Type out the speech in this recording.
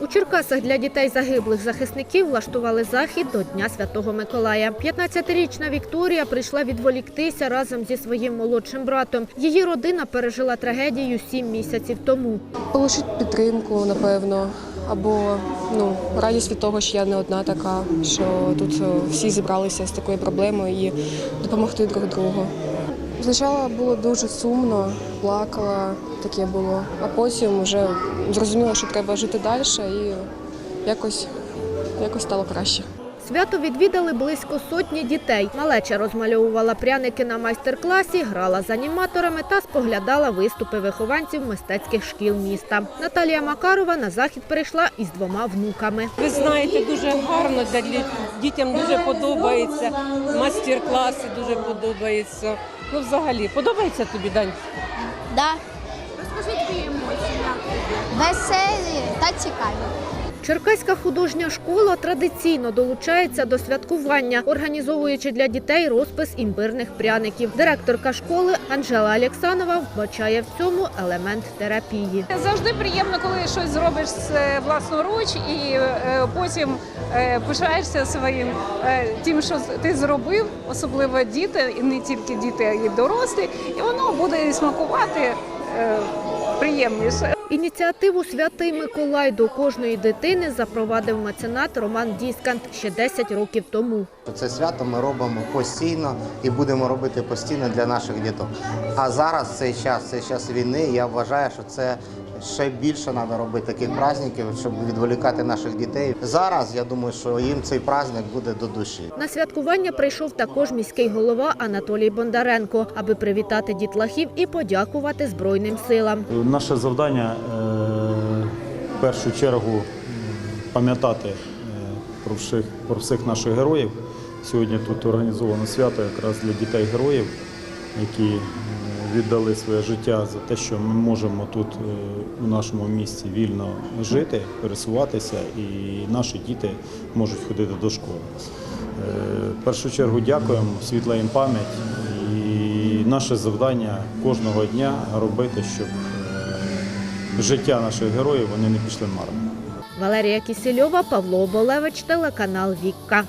У Черкасах для дітей загиблих захисників влаштували захід до Дня Святого Миколая. 15-річна Вікторія прийшла відволіктися разом зі своїм молодшим братом. Її родина пережила трагедію сім місяців тому. Полишить підтримку, напевно, або ну, радість від того, що я не одна така, що тут всі зібралися з такою проблемою і допомогти друг другу. Спочатку було дуже сумно, плакала, таке було, а потім вже зрозуміла, що треба жити далі і якось, якось стало краще. Свято відвідали близько сотні дітей. Малеча розмальовувала пряники на майстер-класі, грала з аніматорами та споглядала виступи вихованців мистецьких шкіл міста. Наталія Макарова на захід прийшла із двома внуками. Ви знаєте, дуже гарно для дітям дуже подобається. Мастер-класи дуже подобаються. Ну, взагалі, подобається тобі, Дань? Да. Розкажи твої емоції. Веселі та цікаві. Черкаська художня школа традиційно долучається до святкування, організовуючи для дітей розпис імбирних пряників. Директорка школи Анжела Алєксанова вбачає в цьому елемент терапії. Завжди приємно, коли щось зробиш е, власноруч і е, потім е, пишаєшся своїм тим, що ти зробив, особливо діти, і не тільки діти, а й дорослі, і воно буде смакувати приємніше. Ініціативу Святий Миколай до кожної дитини запровадив меценат Роман Діскант ще 10 років тому. Це свято ми робимо постійно і будемо робити постійно для наших діток. А зараз цей час, цей час війни. Я вважаю, що це ще більше треба робити таких праздників, щоб відволікати наших дітей. Зараз я думаю, що їм цей праздник буде до душі. На святкування прийшов також міський голова Анатолій Бондаренко, аби привітати дітлахів і подякувати Збройним силам. Наше завдання е, в першу чергу пам'ятати е, про всіх, про всіх наших героїв. Сьогодні тут організовано свято якраз для дітей-героїв, які е, віддали своє життя за те, що ми можемо тут е, у нашому місті вільно жити, пересуватися, і наші діти можуть ходити до школи. Е, В першу чергу дякуємо, світла їм пам'ять. І наше завдання кожного дня робити, щоб життя наших героїв вони не пішли марно. Валерія Кісельова, Павло Оболевич, телеканал Вікка.